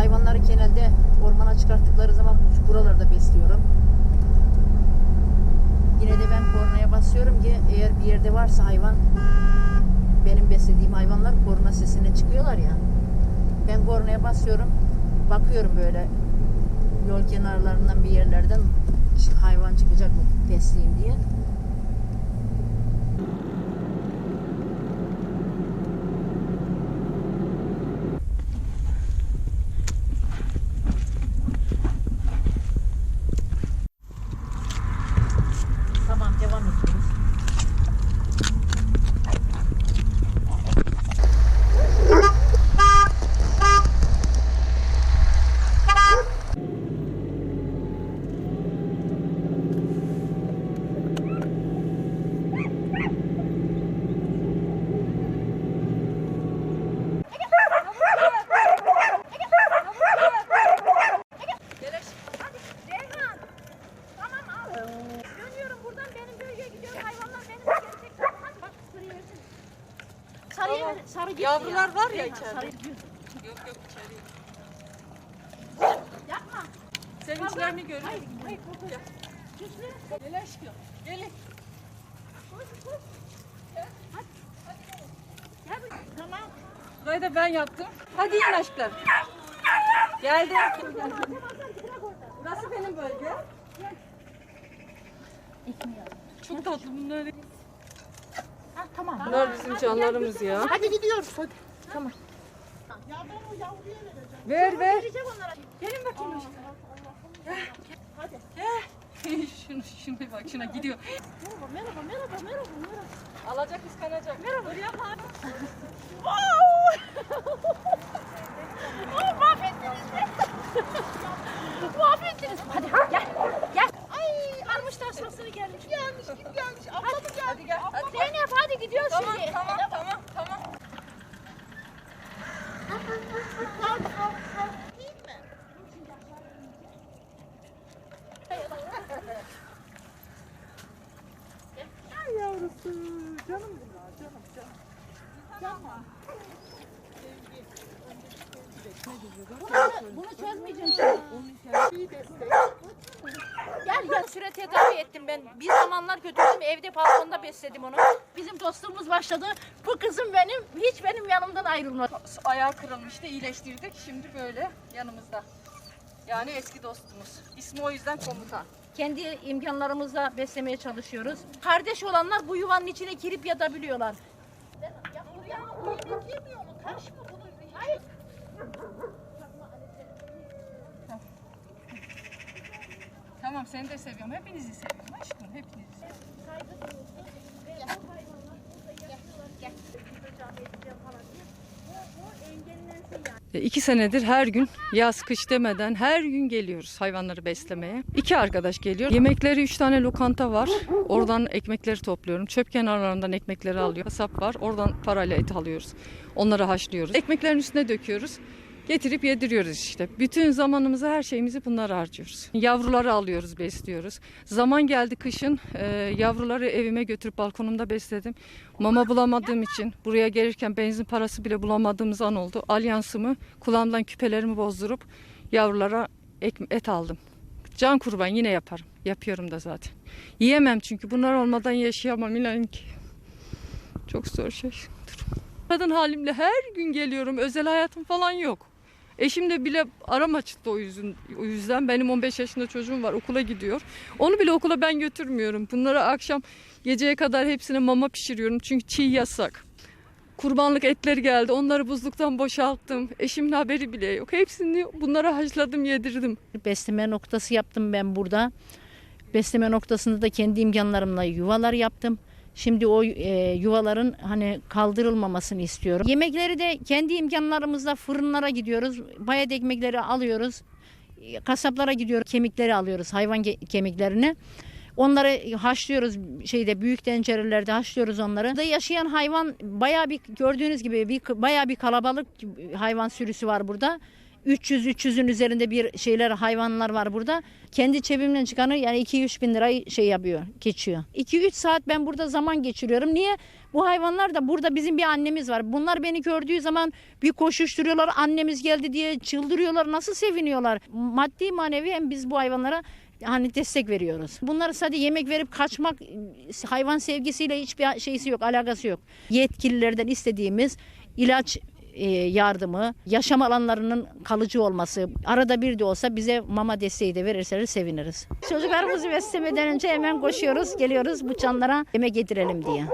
hayvanları genelde ormana çıkarttıkları zaman buralarda besliyorum. Yine de ben kornaya basıyorum ki eğer bir yerde varsa hayvan benim beslediğim hayvanlar korna sesine çıkıyorlar ya. Ben kornaya basıyorum. Bakıyorum böyle yol kenarlarından bir yerlerden hayvan çıkacak mı besleyeyim diye. Ver. Sarı gitti Yavrular ya. var ya içeride. sarı. Yok yok içeri. Yapma. Senin içlerini görün. Hayır, hayır. Süslü. Gel aşkım. Gel buraya. Tamam. Burayı da ben yaptım. Hadi in aşklar. Geldim. Burası benim bölge. Çok tatlı bunlar. Tamam. Bunlar bizim canlarımız ya. Hadi gidiyoruz. Hadi. Tamam. Ver ver. Vereceğim onlara. Gelin bakayım. aşkım. şunu şunu bak şuna gidiyor. Merhaba, merhaba, merhaba, merhaba, merhaba. Alacak kıskanacak. Merhaba. Dur yapma. Oh, mahvettiniz beni. mahvettiniz. Hadi gel, gel. Ay, armışlar sırasını gelmiş. Gelmiş, kim gelmiş? Abla mı gelmiş? Hadi gel. Hadi. Zeynep hadi gidiyoruz Tamam şimdi. tamam tamam tamam. Bunu, bunu çözmeyeceğim şimdi. Gel gel süre tedavi ettim ben. Bir zamanlar götürdüm evde balkonda besledim onu. Bizim dostluğumuz başladı. Bu kızım benim hiç benim yanımdan ayrılmadı. Ayağı kırılmıştı iyileştirdik. Şimdi böyle yanımızda. Yani eski dostumuz. İsmi o yüzden komutan. Kendi imkanlarımızla beslemeye çalışıyoruz. Kardeş olanlar bu yuvanın içine girip yatabiliyorlar. Ya buraya yemiyor mu? Taş mı bunu? Hayır. Seni de seviyorum. Hepinizi seviyorum aşkım. Hepinizi. E, İki senedir her gün yaz kış demeden her gün geliyoruz hayvanları beslemeye. İki arkadaş geliyor. Yemekleri üç tane lokanta var. Oradan ekmekleri topluyorum. Çöp kenarlarından ekmekleri alıyor. Kasap var. Oradan parayla et alıyoruz. Onları haşlıyoruz. Ekmeklerin üstüne döküyoruz. Getirip yediriyoruz işte. Bütün zamanımızı her şeyimizi bunlara harcıyoruz. Yavruları alıyoruz, besliyoruz. Zaman geldi kışın e, yavruları evime götürüp balkonumda besledim. Mama bulamadığım için buraya gelirken benzin parası bile bulamadığımız an oldu. Alyansımı, kulağımdan küpelerimi bozdurup yavrulara ek- et aldım. Can kurban yine yaparım. Yapıyorum da zaten. Yiyemem çünkü bunlar olmadan yaşayamam inan ki. Çok zor şey. Kadın halimle her gün geliyorum. Özel hayatım falan yok. Eşim de bile arama çıktı o yüzden, o yüzden. Benim 15 yaşında çocuğum var okula gidiyor. Onu bile okula ben götürmüyorum. Bunlara akşam geceye kadar hepsine mama pişiriyorum. Çünkü çiğ yasak. Kurbanlık etleri geldi. Onları buzluktan boşalttım. Eşimin haberi bile yok. Hepsini bunlara haşladım yedirdim. Besleme noktası yaptım ben burada. Besleme noktasında da kendi imkanlarımla yuvalar yaptım. Şimdi o e, yuvaların hani kaldırılmamasını istiyorum. Yemekleri de kendi imkanlarımızla fırınlara gidiyoruz. Bayat ekmekleri alıyoruz. Kasaplara gidiyoruz. Kemikleri alıyoruz. Hayvan kemiklerini. Onları haşlıyoruz şeyde büyük tencerelerde haşlıyoruz onları. Burada yaşayan hayvan bayağı bir gördüğünüz gibi bir bayağı bir kalabalık hayvan sürüsü var burada. 300-300'ün üzerinde bir şeyler hayvanlar var burada. Kendi cebimden çıkanı yani 2-3 bin lirayı şey yapıyor, geçiyor. 2-3 saat ben burada zaman geçiriyorum. Niye? Bu hayvanlar da burada bizim bir annemiz var. Bunlar beni gördüğü zaman bir koşuşturuyorlar. Annemiz geldi diye çıldırıyorlar. Nasıl seviniyorlar? Maddi manevi hem biz bu hayvanlara hani destek veriyoruz. Bunları sadece yemek verip kaçmak hayvan sevgisiyle hiçbir şeysi yok, alakası yok. Yetkililerden istediğimiz ilaç yardımı, yaşam alanlarının kalıcı olması, arada bir de olsa bize mama desteği de verirseniz seviniriz. Çocuklarımızı beslemeden önce hemen koşuyoruz, geliyoruz bu canlara yemek getirelim diye.